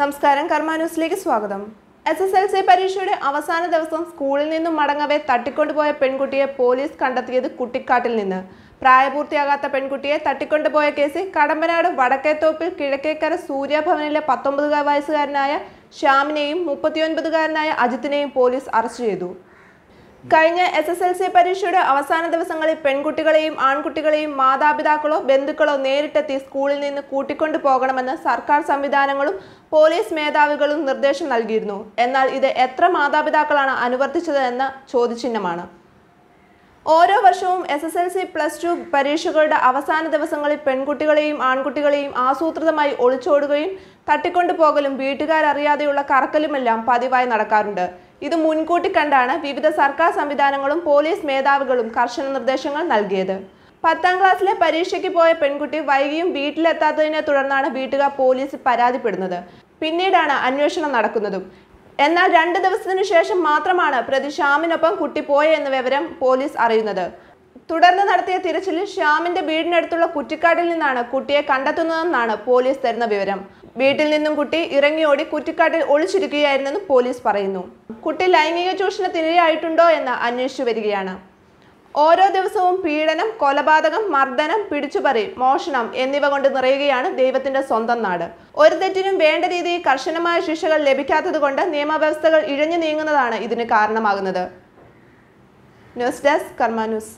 നമസ്കാരം കർമ്മ ന്യൂസിലേക്ക് സ്വാഗതം. എസ് എസ് എൽ സി പരീക്ഷയുടെ അവസാന ദിവസം സ്കൂളിൽ നിന്നും മടങ്ങവെ തട്ടിക്കൊണ്ടുപോയ പെൺകുട്ടിയെ പോലീസ് കണ്ടെത്തിയത് കുട്ടിക്കാട്ടിൽ നിന്ന്. പ്രായപൂർത്തിയാകാത്ത പെൺകുട്ടിയെ തട്ടിക്കൊണ്ടുപോയ കേസിൽ കടമ്പനാട് വടക്കേത്തോപ്പിൽ കിഴക്കേക്കര സൂര്യഭവനിലെ പത്തൊമ്പത് വയസ്സുകാരനായ ശ്യാമിനെയും മുപ്പത്തിയൊൻപതുകാരനായ അജിത്തിനെയും പോലീസ് അറസ്റ്റ് ചെയ്തു. കഴിഞ്ഞ എസ് എസ് എൽ സി പരീക്ഷയുടെ അവസാന ദിവസങ്ങളിൽ പെൺകുട്ടികളെയും ആൺകുട്ടികളെയും മാതാപിതാക്കളോ ബന്ധുക്കളോ നേരിട്ടെത്തി സ്കൂളിൽ നിന്ന് കൂട്ടിക്കൊണ്ടു പോകണമെന്ന് സർക്കാർ സംവിധാനങ്ങളും പോലീസ് മേധാവികളും നിർദ്ദേശം നൽകിയിരുന്നു. എന്നാൽ ഇത് എത്ര മാതാപിതാക്കളാണ് അനുവർത്തിച്ചത് എന്ന ചോദ്യചിഹ്നമാണ്. ഓരോ വർഷവും S S L C plus two പരീക്ഷകളുടെ അവസാന ദിവസങ്ങളിൽ പെൺകുട്ടികളെയും ആൺകുട്ടികളെയും ആസൂത്രിതമായി ഒളിച്ചോടുകയും തട്ടിക്കൊണ്ടു പോകലും വീട്ടുകാരറിയാതെയുള്ള കറക്കലുമെല്ലാം പതിവായി നടക്കാറുണ്ട്. ഇത് മുൻകൂട്ടി കണ്ടാണ് വിവിധ സർക്കാർ സംവിധാനങ്ങളും പോലീസ് മേധാവികളും കർശന നിർദ്ദേശങ്ങൾ നൽകിയത്. പത്താം ക്ലാസ്സിലെ പരീക്ഷയ്ക്ക് പോയ പെൺകുട്ടി വൈകിയും വീട്ടിലെത്താത്തതിനെ തുടർന്നാണ് വീട്ടുകാർ പോലീസിൽ പരാതിപ്പെടുന്നത്. പിന്നീടാണ് അന്വേഷണം നടക്കുന്നതും. എന്നാൽ രണ്ട് ദിവസത്തിനു ശേഷം മാത്രമാണ് പ്രതി ശ്യാമിനൊപ്പം കുട്ടി പോയെന്ന വിവരം പോലീസ് അറിയുന്നത്. തുടർന്ന് നടത്തിയ തിരച്ചിലിൽ ശ്യാമിന്റെ വീടിനടുത്തുള്ള കുറ്റിക്കാട്ടിൽ നിന്നാണ് കുട്ടിയെ കണ്ടെത്തുന്നതെന്നാണ് പോലീസ് തരുന്ന വിവരം. വീട്ടിൽ നിന്നും കുട്ടി ഇറങ്ങിയോടി കുറ്റിക്കാട്ടിൽ ഒളിച്ചിരിക്കുകയായിരുന്നെന്ന് പോലീസ് പറയുന്നു. കുട്ടി ലൈംഗിക ചൂഷണത്തിനിരയായിട്ടുണ്ടോ എന്ന് അന്വേഷിച്ചു വരികയാണ്. ഓരോ ദിവസവും പീഡനം കൊലപാതകം മർദ്ദനം പിടിച്ചുപറി മോഷണം എന്നിവ കൊണ്ട് നിറയുകയാണ് ദൈവത്തിന്റെ സ്വന്തം നാട്. ഒരു തെറ്റിനും വേണ്ട രീതിയിൽ കർശനമായ ശിക്ഷകൾ ലഭിക്കാത്തത് കൊണ്ട് നിയമവ്യവസ്ഥകൾ ഇഴഞ്ഞു നീങ്ങുന്നതാണ് ഇതിന് കാരണമാകുന്നത്. News desk news.